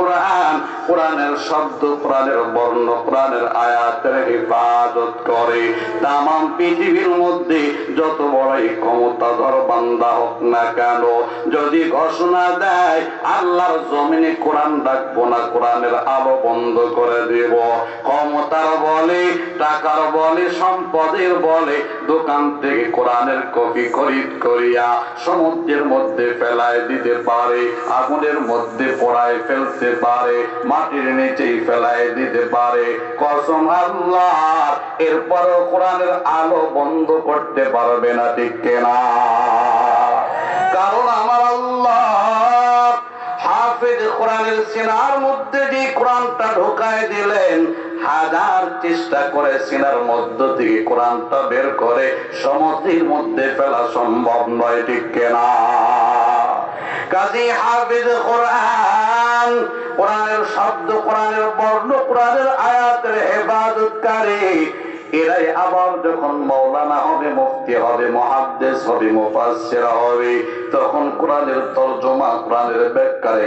কোরআন, কোরআনের শব্দ, কোরআনের বর্ণ, কোরআনের আয়াতের হেফাজত করে। তাম পৃথিবীর মধ্যে যত বড়ই ক্ষমতাধর বান্দা হোক না কেন, যদি ঘোষণা দেয়, আল্লাহর জমিনে কোরআন ডাকবো না, কোরআনের আলো বন্ধ করে দেব। ক্ষমতার বলে, টাকার বলে, সম্পদের বলে, দোকান থেকে কোরআনের কপি খরিদ করিয়া সমুদ্রের মধ্যে ফেলায় দিতে পারে, আগুনের মধ্যে পড়ায় ফেলতে পারে, মাটির নিচেই ফেলায় দিতে পারে। কসম আল্লাহ এরপরও কোরআনের আলো বন্ধ করতে পারবে না, ঠিক কেনা? কারণ আমার আল্লাহ হাফেজ কোরআনের সিনার মধ্যে যে কোরআনটা ঢোকায় দিলেন, হাজার চেষ্টা করে সিনার মধ্য থেকে কোরআনটা বের করে সমুদ্রের মধ্যে ফেলা সম্ভব নয়, ঠিক কেনা? কাজী হাফিজ কোরআন কোরআনের শব্দ, কোরআনের বর্ণ, কোরআনের আয়াতের এরাই আবার যখন মৌলানা হবে হবে হবে হবে, তখন কোরআনের তরজমা, কোরআনের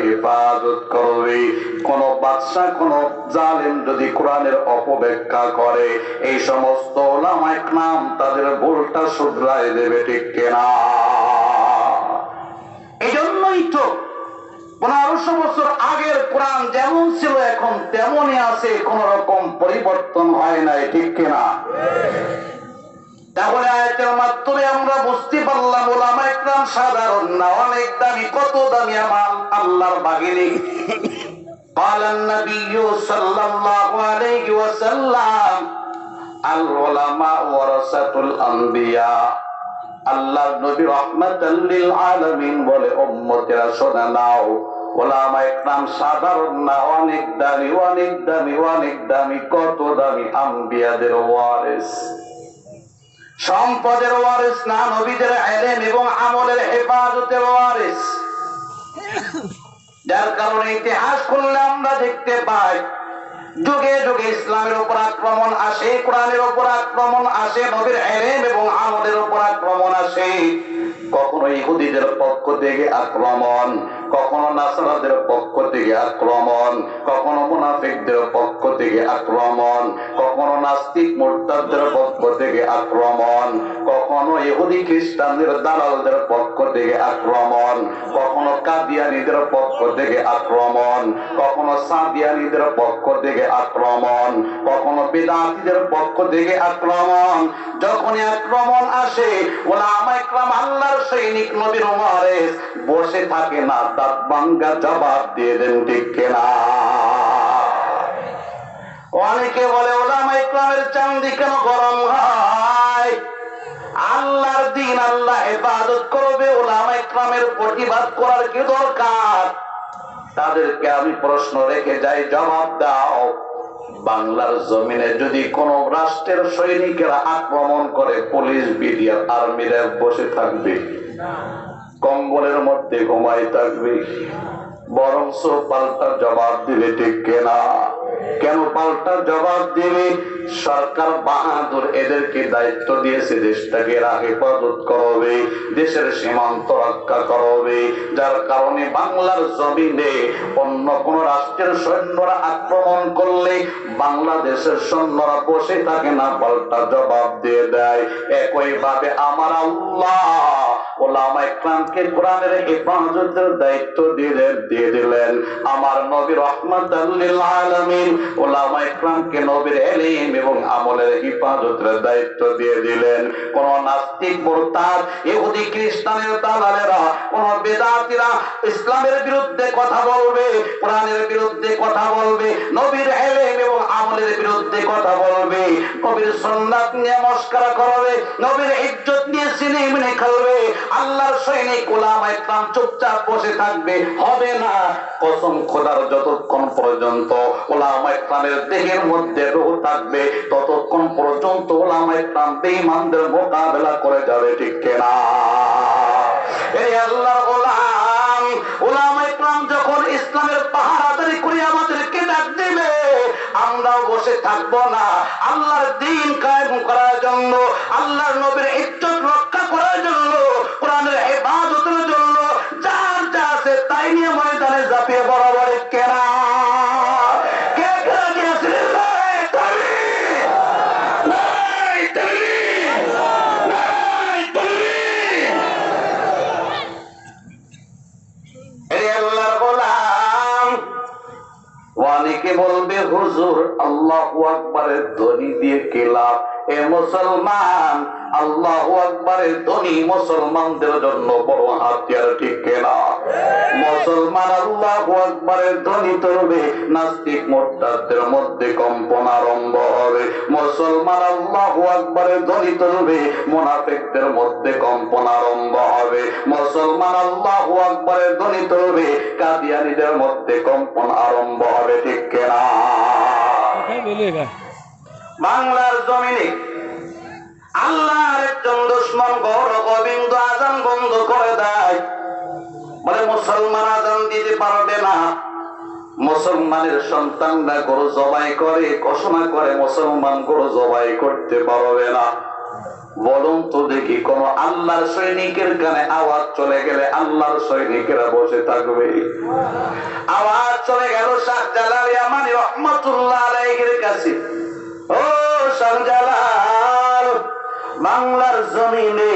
হেফাজত করবে। কোন বাদশা কোন জালেম যদি কোরআনের অপব্যাখ্যা করে, এই সমস্ত ওলামা একরাম তাদের ভুলটা শুধরায় দেবে ঠিক কেনা? এই জন্যই তো পনেরোশো বছর আগের কোরআন যেমন ছিল এখন তেমনই আছে কোন রকম পরিবর্তন হয় নাই ঠিক কিনা তাহলে আয়াতের মাধ্যমে আমরা বুঝতে পারলাম ওলামা একরাম সাধারণ না অনেক দামি কত দামি আমার আল্লাহর বাগিনী قال النبي صلى الله عليه وسلم العلماء ورثة الأنبياء আল্লাহ নবী রহমাতাল লিল আলামিন বলে উম্মতেরা শোনা নাও ওলামা সাধারণ না, অনেক দামি অনেক দামি অনেক দামি, কত দামি আম্বিয়াদের ওয়ারিস। সম্পদের ওয়ারিস না, নবীদের এলেম এবং আমলের হেফাজতের ওয়ারিস। যার কারণে ইতিহাস করলে আমরা দেখতে পাই, যুগে যুগে ইসলামের উপর আক্রমণ আসে, কোরআনের উপর আক্রমণ আসে, নবীর এলেম এবং আমলের উপর আক্রমণ আসে। কখনো ইহুদিদের পক্ষ থেকে আক্রমণ, কখনো নাসারাদের পক্ষ থেকে আক্রমণ, কখনো মুনাফিকদের পক্ষ থেকে আক্রমণ, কখনো নাস্তিক মোর্তাদের পক্ষ থেকে আক্রমণ, কখনো ইহুদি খ্রিস্টানদের দালালদের পক্ষ থেকে আক্রমণ, কখনো কাদিয়ানিদের পক্ষ থেকে আক্রমণ, কখনো সাদিয়ানিদের পক্ষ থেকে আক্রমণ, কখনো বেদান্তিদের পক্ষ থেকে আক্রমণ। যখনই আক্রমণ আসে ওলা আমায় আল্লাহর সৈনিক নবীর উমারেস বসে থাকে না তার বাঙ্গা জবাব দিয়ে দেন ঠিক কেনা। অনেকে বলে, ওলামা ইকরামের চান্দি কেন গরম হয়? আল্লাহর দিন আল্লাহ ইবাদত করবে, ওলামা ইকরামের প্রতিবাদ করার কি দরকার? তাদেরকে আমি প্রশ্ন রেখে যাই, জবাব দাও। বাংলার জমিনে যদি কোন রাষ্ট্রের সৈনিকেরা আক্রমণ করে, পুলিশ, বিডিআর, আর্মিরা বসে থাকবে। কম্বলের মধ্যে ঘুমাই থাকবে। বরংস পাল্টা জবাব দিবে, ঠিক কেনা? কেন পাল্টা জবাব দিবে? সরকার বাহাদুর এদেরকে দায়িত্ব দিয়েছে, দেশটাকে হেফাজত করবে, দেশের সীমান্ত রক্ষা করবে। যার কারণে বাংলার জমিনে অন্য কোন রাষ্ট্রের সৈন্যরা আক্রমণ করলে বাংলাদেশের সৈন্যরা বসে থাকে না, পাল্টা জবাব দিয়ে দেয়। একই ভাবে আমার আল্লাহ দিলেন। আমার নবীর এলিম এবং আমলের হিফাজতের দায়িত্ব দিয়ে দিলেন। কোন নাস্তিক মুরতাদ, ইহুদি খ্রিস্টানের দালালেরা কোন বেদাতিরা ইসলামের বিরুদ্ধে কথা বলবে, কোরআনের বিরুদ্ধে কথা বলবে, নবীর এলেম এবং আমলের বিরুদ্ধে কথা বলবে নবীর সুন্নাত নিয়ে মস্করা করবে, নবীর ইজ্জত নিয়ে সিনেমিনে খেলবে, আল্লাহর সৈনিক ওলামা ইকরাম চুপচাপ বসে থাকবে, হবে না। কসম খোদার যতক্ষণ পর্যন্ত ওলামা ইকরামের দেহের মধ্যে রোহ থাকবে, ততক্ষণ পর্যন্ত ওলামা ইকরাম বেঈমানদের মোকাবেলা করে যাবে, ঠিক কেনা? এই আল্লাহর গোলাম ওলামা ইকরাম যখন ইসলামের পাহারাদারি করে দিবে আমরাও বসে থাকব না। আল্লাহর দিন কায়েম করার জন্য আল্লাহর নবীর ইজ্জত হুজুর, আল্লাহ আকবরের ধ্বনি দিয়ে কেলা এ মুসলমান, আল্লাহ আকবরের ধ্বনি মুসলমানদের জন্য বড় হাতিয়ার ঠিক মুসলমান আল্লাহ আকবরের ধ্বনি তুলবে নাস্তিক মোট্টাদের মধ্যে কম্পন আরম্ভ হবে। মুসলমান আল্লাহ আকবরের ধ্বনি তুলবে মোনাফেকদের মধ্যে কম্পন আরম্ভ হবে। মুসলমান আল্লাহ আকবরের ধ্বনি তুলবে কাদিয়ানিদের মধ্যে কম্পন আরম্ভ হবে ঠিক কেনা? হ্যাঁ, বাংলার জমিনে আল্লাহর একজন দুশ্মন গৌর গোবিন্দ আজান বন্ধ করে দেয়। বলে মুসলমান আজান দিতে পারবে না। মুসলমানের সন্তানরা গরু জবাই করে, ঘোষণা করে মুসলমান গরু জবাই করতে পারবে না। বলুন তো দেখি, কোন আল্লাহর সৈনিকের কানে আওয়াজ চলে গেলে আল্লাহর সৈনিকেরা বসে থাকবে? আওয়াজ চলে গেল শাহ আমানি রহমতুল্লাহ আলাইহির কাছে। ও শাহজালাল! বাংলার জমিনে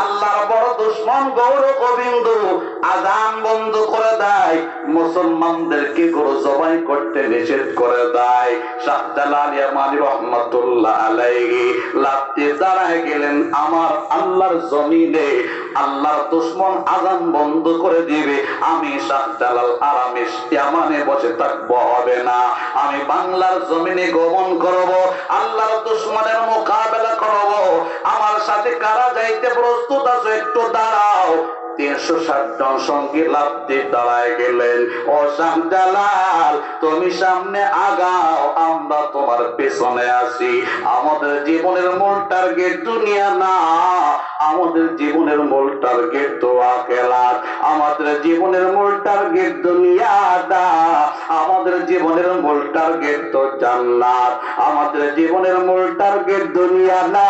আল্লাহর বড় দুশ্মন গৌর গোবিন্দ আজান বন্ধ করে দেয়। মুসলমানদেরকে গরু জবাই করতে নিষেধ করে দেয়। রহমতুল্লাহ আলাইহি দাঁড়ায় গেলেন, আমার আল্লাহর জমিনে আল্লাহর দুশ্মন আজান বন্ধ করে দিবে। আমি আরামে ইয়ামানে বসে থাকব, হবে না। আমি বাংলার জমিনে গমন করব, আল্লাহর দুশ্মনের মোকাবেলা করব। আমার সাথে কারা যাইতে প্রস্তুত আছো একটু দাঁড়াও। তিনশো ষাট জন সঙ্গে লাভ দিয়ে দাঁড়ায় গেলেন। ও শাহজালাল তুমি সামনে আগাও, আমরা তোমার পেছনে আসি আমাদের জীবনের মূল টার্গেট দুনিয়া না, আমাদের জীবনের মূল টার্গেট তো আকেলাত আমাদের জীবনের মূল টার্গেট দুনিয়া না। আমাদের জীবনের মূল টার্গেট তো জান্নাত। আমাদের জীবনের মূল টার্গেট দুনিয়া না।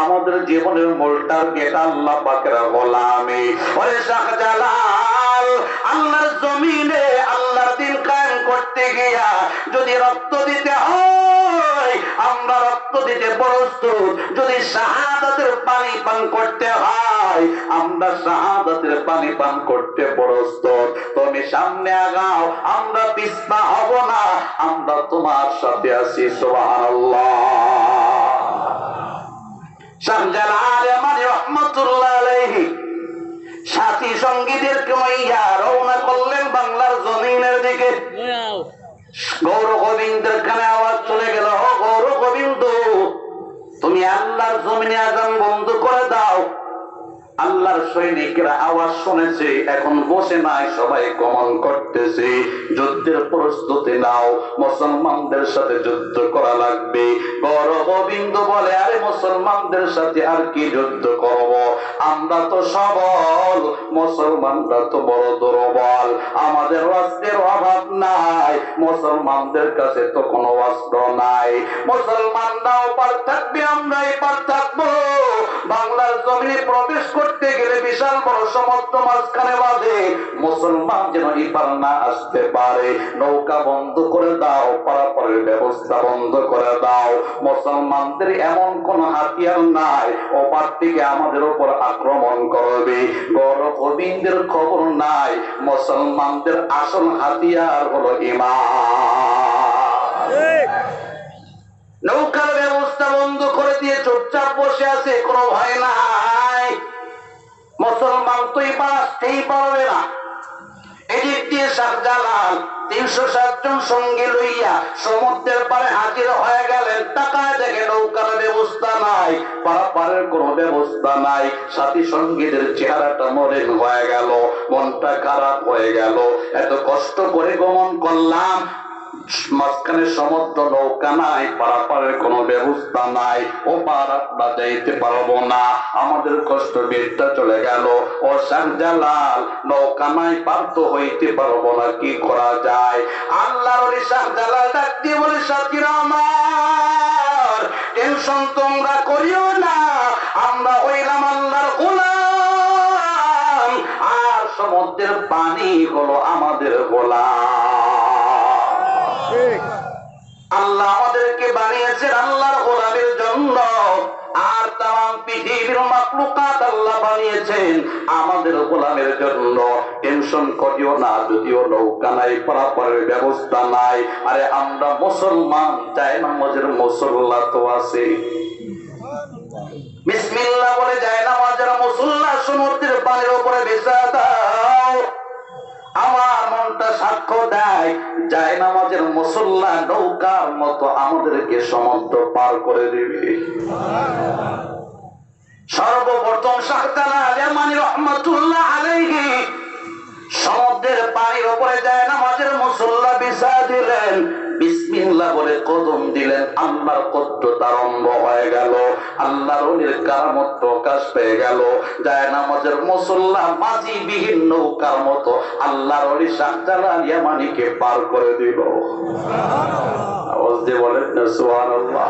আমাদের জীবনের মূল টার্গেট আল্লাহ পাকের গোলামি। ওরে শাহজালাল, আল্লাহর জমিনে আল্লাহর দিন কায়েম করতে গিয়া যদি রক্ত দিতে হয় আমরা রক্ত দিতে প্রস্তুত। যদি শাহাদাতের পানি পান করতে হয় আমরা শাহাদাতের পানি পান করতে প্রস্তুত। তুমি সামনে আগাও আমরা পিছপা হব না আমরা তোমার সাথে আছি সুবহানাল্লাহ। শাহজালাল আমানি রহমতুল্লাহ আলাইহি। সাথী সঙ্গীদেরকে লইয়া রওনা করলেন বাংলার জমিনের দিকে। গৌর গোবিন্দের কানে আওয়াজ আল্লাহর জমিনে আজান বন্ধ করে দাও। আল্লাহর সৈনিকরা আওয়াজ শুনেছে, এখন বসে নাই, সবাই গমন করতেছে। যুদ্ধের প্রস্তুতি নাও, মুসলমানদের সাথে যুদ্ধ করা লাগবে। বড় গোবিন্দ বলে, আরে মুসলমানদের সাথে আর কি যুদ্ধ করব? আমরা তো সবল, মুসলমানরা তো বড় দুর্বল। আমাদের অস্ত্রের অভাব নাই, মুসলমানদের কাছে তো কোনো অস্ত্র নাই। মুসলমানরাও পার থাকবে আমরা এবার থাকব। বাংলার জমিনে প্রবেশ করতে গেলে বিশাল বড় সমস্ত মাঝখানে বাঁধে। মুসলমান যেন এবার না আসতে পারে। নৌকা বন্ধ করে দাও পারাপারের ব্যবস্থা বন্ধ করে দাও। মুসলমানদের এমন কোন হাতিয়ার নাই। ওপার থেকে আমাদের উপর আক্রমণ করবে। গৌর গোবিন্দের খবর নাই। মুসলমানদের আসল হাতিয়ার হলো ইমান। নৌকার ব্যবস্থা বন্ধ করে দিয়ে চুপচাপ বসে আছে কোনো ভয় নাই। মুসলমান তো এবার আসতেই পারবে না। এদিক দিয়ে শাহজালাল তিনশো সাতজন সঙ্গে লইয়া সমুদ্রের পারে হাজির হয়ে গেলেন। টাকায় দেখে নৌকার ব্যবস্থা নাই, পারাপারের কোনো ব্যবস্থা নাই। সাথী সঙ্গীদের চেহারাটা মরেন হয়ে গেল, মনটা খারাপ হয়ে গেল। এত কষ্ট করে গমন করলাম মাঝখানে সমুদ্র নৌকা নাই, পারাপারের কোনো ব্যবস্থা নাই। ও পার আমরা যাইতে পারব না। আমাদের কষ্ট বেদটা চলে গেল। ও শাহজালাল, নৌকা নাই পার হইতে পারব না, কি করা যায়? আল্লাহর শাহজালাল ডাক দিয়ে বলে সাথীরা আমার, টেনশন তোমরা করিও না। আমরা হইলাম আল্লাহর গোলাম। আর সমুদ্রের পানি হলো আমাদের গোলাম। আল্লাহ আমাদেরকে বানিয়েছেন আল্লাহর গোলামের জন্য। আর তাম পৃথিবীর মাকলুকাত আল্লাহ বানিয়েছেন আমাদের গোলামের জন্য। টেনশন করিও না, যদিও নৌকা নাই পারাপারের ব্যবস্থা নাই। আরে আমরা মুসলমান চাই নামাজের মুসল্লা তো আছে বিসমিল্লাহ বলে যায় নামাজের মুসল্লা, সমুদ্রের পানির উপরে বেসা দাও আমার মনটা সাক্ষ্য দেয় যায় নৌকার মতো আমাদেরকে সমুদ্র পার করে দিবে। সর্বপ্রথম শাহতালা আলমানি রহমতুল্লাহ আলাইহি সমুদ্রের পানির উপরে যায় নামাজের মুসল্লা বিছা দিলেন। বিসমিল্লাহ বলে কদম দিলেন। আল্লাহর কদ্রত আরম্ভ হয়ে গেল। আল্লাহর অলির কারামত প্রকাশ পেয়ে গেল। যায় নামাজের মুসল্লা মাঝি বিহীন নৌকার মতো আল্লাহর অলি শাহজালাল ইয়ামানিকে পার করে দিল। না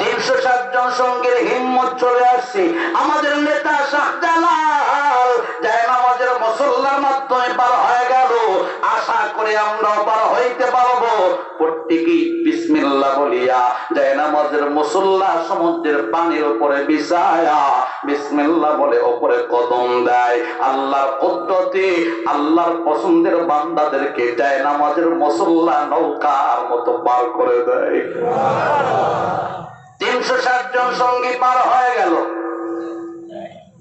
তিনশো ষাট জন সঙ্গের হিম্মত চলে আসছে। আমাদের নেতা শাহজালাল যায় নামাজের মুসল্লার মাধ্যমে পার হয়ে গেল। আশা করে আমরা পার হইতে পারব। প্রত্যেকেই বিসমিল্লাহ বলিয়া যায় নামাজের মুসল্লা সমুদ্রের পানির উপরে বিছায়া বিসমিল্লাহ বলে উপরে কদম দেয়। আল্লাহর পদ্ধতি আল্লাহর পছন্দের বান্দাদেরকে যায় নামাজের মুসল্লা নৌকার মতো পার করে দেয়। তিনশো ষাট জন সঙ্গী পার হয়ে গেল।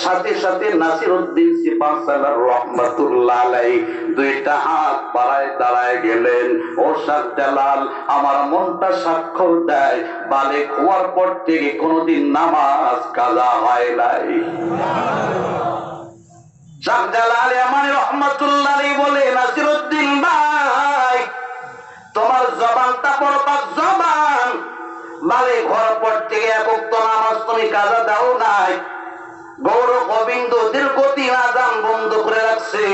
সাথে সাথে নাসির উদ্দিন দুইটা হাত দাঁড়ায় গেলেন। ও শাহজালাল আমার মনটা স্বাক্ষর দেয়। বালে খোয়ার পর থেকে কোনোদিন নামাজ কাজা হয় নাই। রহমাতুল্লাহ বলে নাসির উদ্দিন ভাই, তোমার জবানটা জবান। মানে ঘর পর থেকে একক নামাজ তুমি কাজা দাও নাই। গৌর গোবিন্দ দীর্ঘদিন আজান বন্ধ করে রাখছে।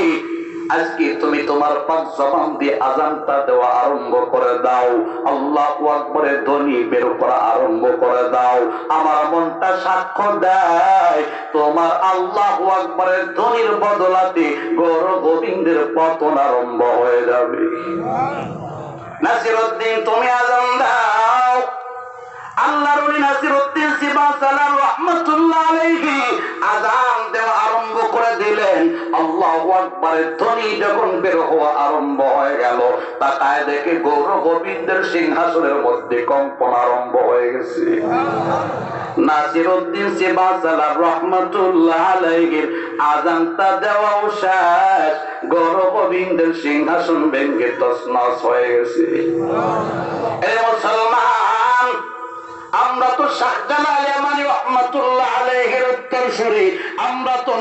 আজকে তুমি তোমার পাক জবান দিয়ে আজানটা দেওয়া আরম্ভ করে দাও। আল্লাহ আকবরের ধ্বনি বের করা আরম্ভ করে দাও। আমার মনটা সাক্ষ্য দেয় তোমার আল্লাহ আকবরের ধ্বনির বদলাতে গৌর গোবিন্দের পতন আরম্ভ হয়ে যাবে। নাসিরুদ্দিন তুমি আজান দাও। আল্লাহর ওলি নাসিরুদ্দিন সিবাসালাম রহমাতুল্লাহ আলাইহি আজান দেওয়া আরম্ভ করে দিলেন। আল্লাহু আকবারের ধ্বনি যখন বের হওয়া আরম্ভ হয়ে গেল, তাকায় দেখে গৌর গোবিন্দের সিংহাসনের মধ্যে কম্পন আরম্ভ হয়ে গেছে। নাসিরুদ্দিন সিবাসালাম রহমাতুল্লাহ দেওয়াও শেষ। গৌর গোবিন্দের সিংহাসন ভেঙ্গে তছনছ হয়ে গেছে। এ মুসলমান আমরা তো রহমাতুল্লাহ আমরা তো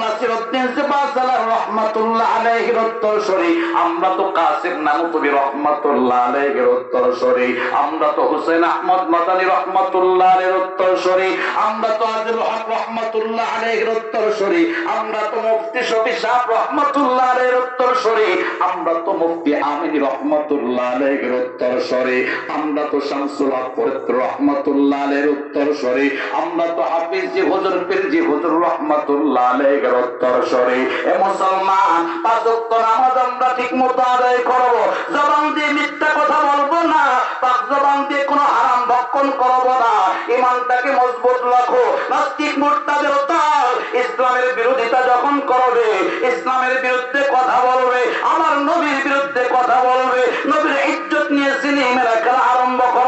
রহমাতুল্লাহ আলাইহির উত্তরসূরি। আমরা তো রহমাতুল্লাহ আমরা তো রহমাতুল্লাহ আমরা তো রহমাতুল্লাহ মুফতি রহমাতুল্লাহ আমরা তো রহমাতুল্লাহ শামসুল ফরিদ রহমাতুল্লাহ আলাইহির উত্তরসূরি আমরা তো হাফিজ জি হুজুর জি হুজুর রহমাতুল্লাহ আলাইহির উত্তরসূরি এ মুসলমান পাঁচ ওয়াক্ত নামাজ আমরা ঠিকমতো আদায় করব। জবান দিয়ে মিথ্যা কথা বলব না। পাক জবান দিয়ে কোনো হারাম ভক্ষণ করব না। ইমানটাকে মজবুত রাখো। নাস্তিক মুরতাদের দল ইসলামের বিরোধিতা যখন করবে, ইসলামের বিরুদ্ধে কথা বলবে, আমার নবীর বিরুদ্ধে কথা বলবে, নবীর ইজ্জত নিয়ে সিনেমেরা খেলা আরম্ভ করবে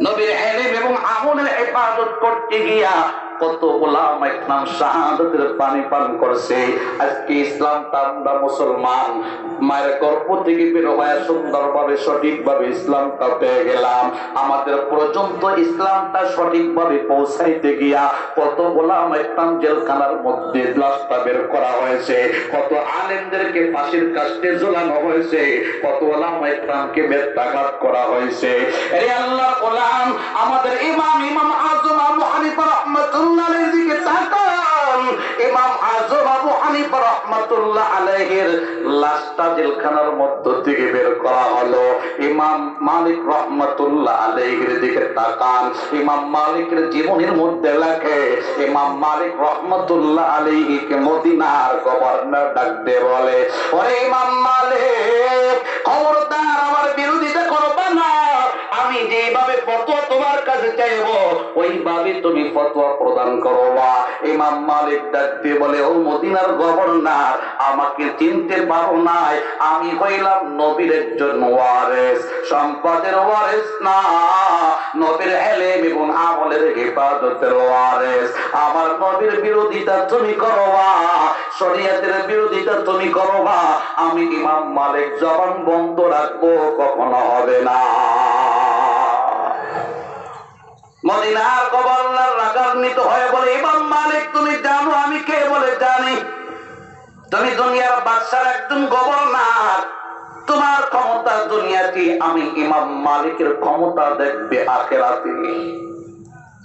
নবীর হেলেম এবং আমলের হেফাজত করতে গিয়া কত ওলামা ইকরাম শাহাদাতের পানি পান করছে। আজকে ইসলাম আমরা মুসলমান। মায়ের গর্ভ থেকে বের হয়ে সুন্দরভাবে, সঠিকভাবে ইসলামটা পেয়ে গেলাম। আমাদের পর্যন্ত ইসলামটা সঠিকভাবে পৌঁছাইতে গিয়া কত ওলামা ইকরাম জেলখানার মধ্যে লাশটা বের করা হয়েছে। কত আলেমদেরকে ফাঁসির কাস্টে ঝোলানো হয়েছে। কত ওলামা ইকরামকে বেত্রাঘাত করা হয়েছে। আল্লাহ গোলাম, আমাদের ইমাম ইমাম আজম আবু হানিফা রহমাতুল্লাহ আলাইহির দিকে তাকান। ইমাম আজম আবু হানিফা রহমাতুল্লাহ আলাইহির লাশটা জেলখানার মধ্য থেকে বের করা হলো। ইমাম মালিক রহমাতুল্লাহ আলাইহির দিকে তাকান। ইমাম মালিকের জীবনের মধ্যে লেখে, ইমাম মালিক রহমাতুল্লাহ আলাইহিকে মদিনার গভর্নর ডাকতে বলে, ওরে ইমাম মালিক, খবরদার, আমার বিরোধিতা করবা না আমি যেভাবে ফতোয়া তোমার কাছে চাইব, ওইভাবে তুমি ফতোয়া প্রদান করবা ইমাম মালিক ডাকতে বলে, ও মদিনার গভর্নর, আমাকে চিনতে পারো নাই, আমি হইলাম নবীর একজন ওয়ারেস, সম্পদের ওয়ারেস না, নবীর এলেম এবং আমলের হেফাজতের ওয়ারেস, আমার নবীর বিরোধিতা তুমি করবা শরিয়াতের বিরোধিতা তুমি করবা আমি ইমাম মালিক জবান বন্ধ রাখব, কখনো হবে না। মদিনার গভর্নর রাগান্বিত হয়ে বলে, ইমাম মালিক, তুমি জানো আমি কে বলে জানি তুমি দুনিয়ার বাদশার একজন গভর্নর তোমার ক্ষমতা দুনিয়াতে আমি ইমাম মালিকের ক্ষমতা দেখবে আখেরাতে।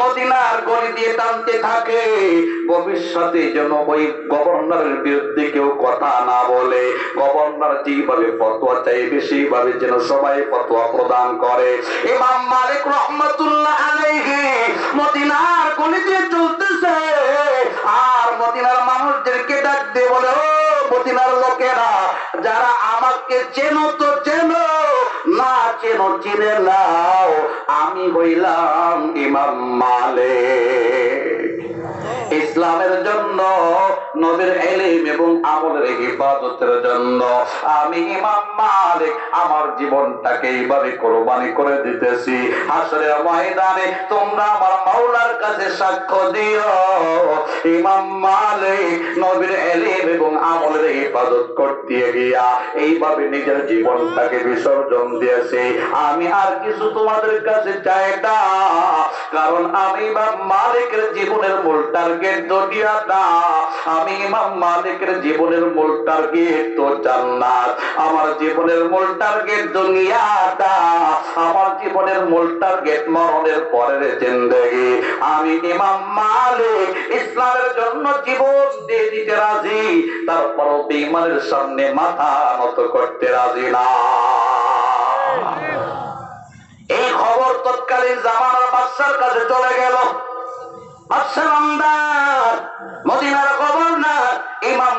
মদিনার গলি দিয়ে টানতে থাকে। ভবিষ্যতে যেন ওই গভর্নরের বিরুদ্ধে কেউ কথা না বলে। গভর্নর যেভাবে ফতোয়া চাইবে, সেইভাবে যেন সবাই ফতোয়া প্রদান করে। ইমাম মালিক রহমতুল্লাহ আলাইহি মদিনার গলি দিয়ে চলতেছে। আর মদিনার মানুষদেরকে ডাক দিয়ে বলে, ও মদিনার লোকেরা, যারা আমাকে চেনো তো চেনো। না চেনো চিনে নাও আমি হইলাম ইমাম মালে। ইসলামের জন্য নবীর এলিম এবং আমলের হিফাজতের জন্য। আমি ইমাম মালিক, আমার জীবনটাকে এইভাবে কোরবানি করে দিতেছি। আসলে ময়দানে তোমরা আমার মাওলার কাছে সাক্ষ্য দিও। ইমাম মালিক, নবীর এলিম এবং আমলের হিফাজত করতে গিয়া এইভাবে নিজের জীবনটাকে বিসর্জন দিয়েছে। আমি আর কিছু তোমাদের কাছে চাই না, কারণ আমি ইমাম মালিকের জীবনের মূল টার্গেট দুনিয়া না আমি ইমাম মালিকের জীবনের মূল টার্গেট তো জান্নাত। আমার জীবনের মূল টার্গেট দুনিয়া না আমার জীবনের মূল টার্গেট মরণের পরের জিন্দগি। আমি ইমাম মালিক, ইসলামের জন্য জীবন দিয়ে দিতে রাজি। তারপরও বেঈমানের সামনে মাথা নত করতে রাজি না। এই খবর তৎকালীন জামানার বাদশার কাছে চলে গেল। বাদশাহ মদিনার গভর্নর ইমাম